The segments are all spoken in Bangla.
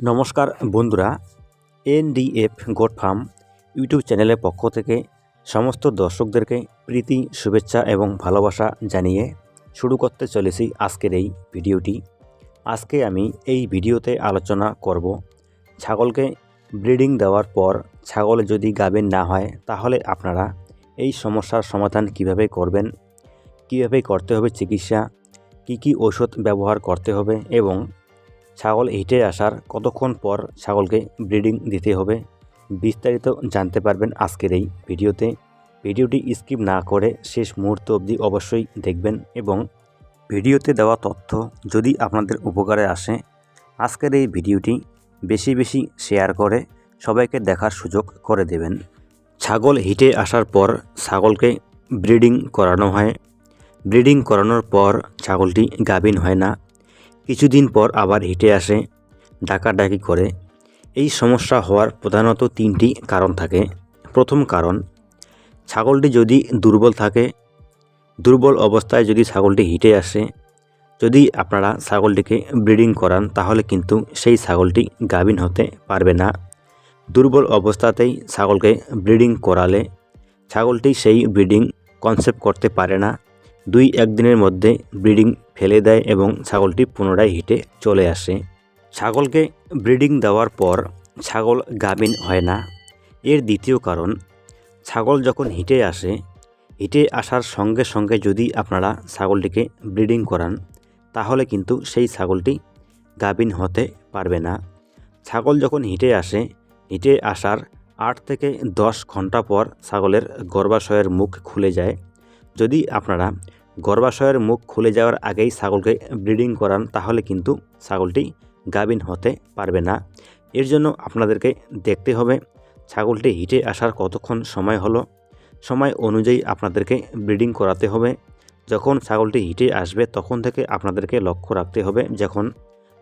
নমস্কার বন্ধুরা এনডিএফ গোট ফার্ম ইউটিউব চ্যানেলের পক্ষ থেকে সমস্ত দর্শকদেরকে প্রীতি, শুভেচ্ছা এবং ভালোবাসা জানিয়ে শুরু করতে চলেছি আজকের এই ভিডিওটি। আজকে আমি এই ভিডিওতে আলোচনা করব ছাগলকে ব্রিডিং দেওয়ার পর ছাগল যদি গাভিন না হয়, তাহলে আপনারা এই সমস্যার সমাধান কীভাবে করবেন, কীভাবে করতে হবে চিকিৎসা, কি কি ওষুধ ব্যবহার করতে হবে এবং ছাগল হিটে আসার কতক্ষণ পর ছাগলকে ব্রিডিং দিতে হবে বিস্তারিত জানতে পারবেন আজকের এই ভিডিওতে। ভিডিওটি স্কিপ না করে শেষ মুহূর্ত অবধি অবশ্যই দেখবেন এবং ভিডিওতে দেওয়া তথ্য যদি আপনাদের উপকারে আসে, আজকের এই ভিডিওটি বেশি বেশি শেয়ার করে সবাইকে দেখার সুযোগ করে দেবেন। ছাগল হিটে আসার পর ছাগলকে ব্রিডিং করানো হয়। ব্রিডিং করানোর পর ছাগলটি গাভিন হয় না। কিছুদিন পর আবার হেঁটে আসে, ডাকাডাকি করে। এই সমস্যা হওয়ার প্রধানত তিনটি কারণ থাকে। প্রথম কারণ, ছাগলটি যদি দুর্বল থাকে, দুর্বল অবস্থায় যদি ছাগলটি হিটে আসে, যদি আপনারা ছাগলটিকে ব্রিডিং করান, তাহলে কিন্তু সেই ছাগলটি গাভিন হতে পারবে না। দুর্বল অবস্থাতেই ছাগলকে ব্রিডিং করালে ছাগলটি সেই ব্রিডিং কনসেপ্ট করতে পারে না। দুই একদিনের মধ্যে ব্রিডিং ফেলে দেয় এবং ছাগলটি পুনরায় হিটে চলে আসে। ছাগলকে ব্রিডিং দেওয়ার পর ছাগল গাভিন হয় না। এর দ্বিতীয় কারণ, ছাগল যখন হিটে আসে, হিটে আসার সঙ্গে সঙ্গে যদি আপনারা ছাগলটিকে ব্রিডিং করান, তাহলে কিন্তু সেই ছাগলটি গাভিন হতে পারবে না। ছাগল যখন হিটে আসে, হিটে আসার আট থেকে দশ ঘণ্টা পর ছাগলের গর্ভাশয়ের মুখ খুলে যায়। যদি আপনারা গর্ভাশয়ের মুখ খুলে যাওয়ার আগেই ছাগলকে ব্রিডিং করান, তাহলে কিন্তু ছাগলটি গাভিন হতে পারবে না। এর জন্য আপনাদেরকে দেখতে হবে, ছাগলটি হিটে আসার কতক্ষণ সময় হলো। সময় অনুযায়ী আপনাদেরকে ব্রিডিং করাতে হবে। যখন ছাগলটি হিটে আসবে, তখন থেকে আপনাদেরকে লক্ষ্য রাখতে হবে, যখন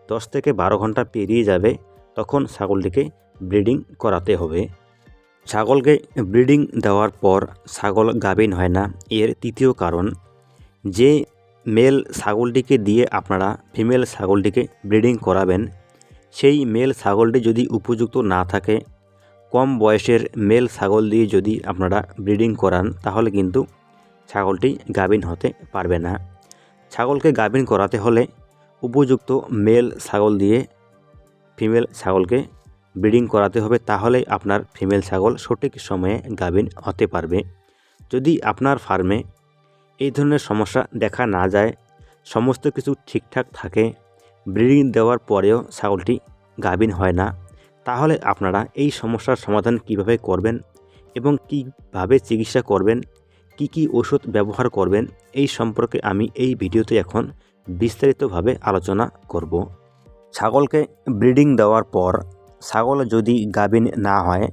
দশ থেকে বারো ঘণ্টা পেরিয়ে যাবে, তখন ছাগলটিকে ব্রিডিং করাতে হবে। ছাগলকে ব্রিডিং দেওয়ার পর ছাগল গাভিন হয় না। এর তৃতীয় কারণ যে মেল ছাগলটিকে দিয়ে আপনারা ফিমেল ছাগলটিকে ব্রিডিং করাবেন, সেই মেল ছাগলটি যদি উপযুক্ত না থাকে, কম বয়সের মেল ছাগল দিয়ে যদি আপনারা ব্রিডিং করান, তাহলে কিন্তু ছাগলটি গাভিন হতে পারবে না। ছাগলকে গাভিন করাতে হলে উপযুক্ত মেল ছাগল দিয়ে ফিমেল ছাগলকে ব্রিডিং করাতে হবে, তাহলেই আপনার ফিমেল ছাগল সঠিক সময়ে গাভিন হতে পারবে। যদি আপনার ফার্মে এই ধরনের সমস্যা দেখা না যায়। সমস্ত কিছু ঠিকঠাক থাকে। ব্রিডিং দেওয়ার পরেও ছাগলটি গাভিন হয় না। তাহলে আপনারা এই সমস্যার সমাধান কীভাবে করবেন এবং কীভাবে চিকিৎসা করবেন? কি কি ওষুধ ব্যবহার করবেন? এই সম্পর্কে আমি এই ভিডিওতে এখন বিস্তারিতভাবে আলোচনা করব। ছাগলকে ব্রিডিং দেওয়ার পর ছাগল যদি গাভিন না হয়,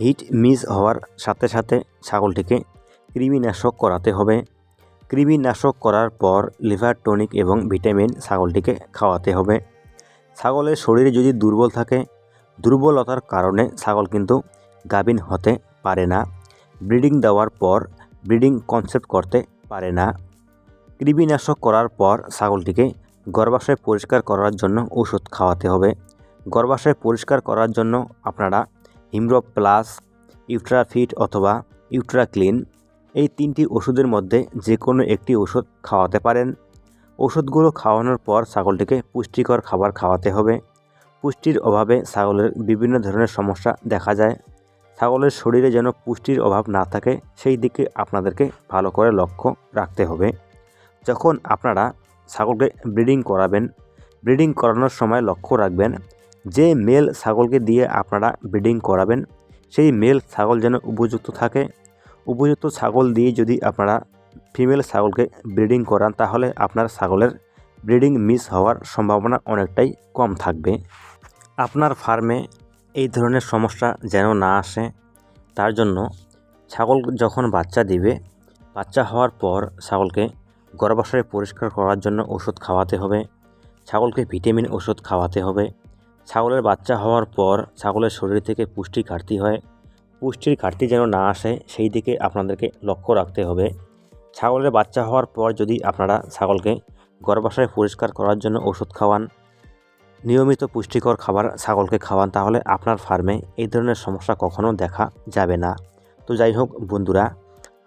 হিট মিস হওয়ার সাথে সাথে ছাগলটিকে কৃমিনাশক করাতে হবে। কৃমিনাশক করার পর লিভার টনিক এবং ভিটামিন ছাগলটিকে খাওয়াতে হবে। ছাগলের শরীরে যদি দুর্বল থাকে, দুর্বলতার কারণে ছাগল কিন্তু গাভিন হতে পারে না। ব্রিডিং দেওয়ার পর ব্রিডিং কনসেপ্ট করতে পারে না। কৃমিনাশক করার পর ছাগলটিকে গর্ভাশয় পরিষ্কার করার জন্য ওষুধ খাওয়াতে হবে। গর্ভাশয় পরিষ্কার করার জন্য আপনারা হিমরো প্লাস ইউট্রাফিট অথবা ইউট্রা ক্লিন এই তিনটি ওষুধের মধ্যে যে কোনো একটি ওষুধ খাওয়াতে পারেন। ওষুধগুলো খাওয়ানোর পর ছাগলটিকে পুষ্টিকর খাবার খাওয়াতে হবে। পুষ্টির অভাবে ছাগলের বিভিন্ন ধরনের সমস্যা দেখা যায়। ছাগলের শরীরে যেন পুষ্টির অভাব না থাকে, সেই দিকে আপনাদেরকে ভালো করে লক্ষ্য রাখতে হবে। যখন আপনারা ছাগলকে ব্রিডিং করাবেন, ব্রিডিং করানোর সময় লক্ষ্য রাখবেন, যে মেল ছাগলকে দিয়ে আপনারা ব্রিডিং করাবেন, সেই মেল ছাগল যেন উপযুক্ত থাকে উপযুক্ত ছাগল দিয়ে যদি আপনারা ফিমেল ছাগলকে ব্রিডিং করান, তাহলে আপনার ছাগলের ব্রিডিং মিস হওয়ার সম্ভাবনা অনেকটাই কম থাকবে। আপনার ফার্মে এই ধরনের সমস্যা যেন না আসে, তার জন্য ছাগল যখন বাচ্চা দিবে, বাচ্চা হওয়ার পর ছাগলকে গর্ভাশয় পরিষ্কার করার জন্য ওষুধ খাওয়াতে হবে, ছাগলকে ভিটামিন ওষুধ খাওয়াতে হবে। ছাগলের বাচ্চা হওয়ার পর ছাগলের শরীর থেকে পুষ্টি ঘাটতি হয় পুষ্টির ঘাটতি যেন না আসে, সেই দিকে আপনাদেরকে লক্ষ্য রাখতে হবে। ছাগলের বাচ্চা হওয়ার পর যদি আপনারা ছাগলকে গর্ভাশয় পরিষ্কার করার জন্য ওষুধ খাওয়ান, নিয়মিত পুষ্টিকর খাবার ছাগলকে খাওয়ান, তাহলে আপনার ফার্মে এই ধরনের সমস্যা কখনো দেখা যাবে না। তো যাই হোক বন্ধুরা,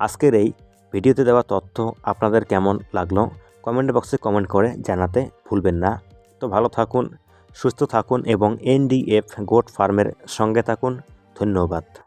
আজকের এই ভিডিওতে দেওয়া তথ্য আপনাদের কেমন লাগল কমেন্ট বক্সে কমেন্ট করে জানাতে ভুলবেন না। তো ভালো থাকুন, সুস্থ থাকুন এবং এনডিএফ গোট ফার্মের সঙ্গে থাকুন। ধন্যবাদ।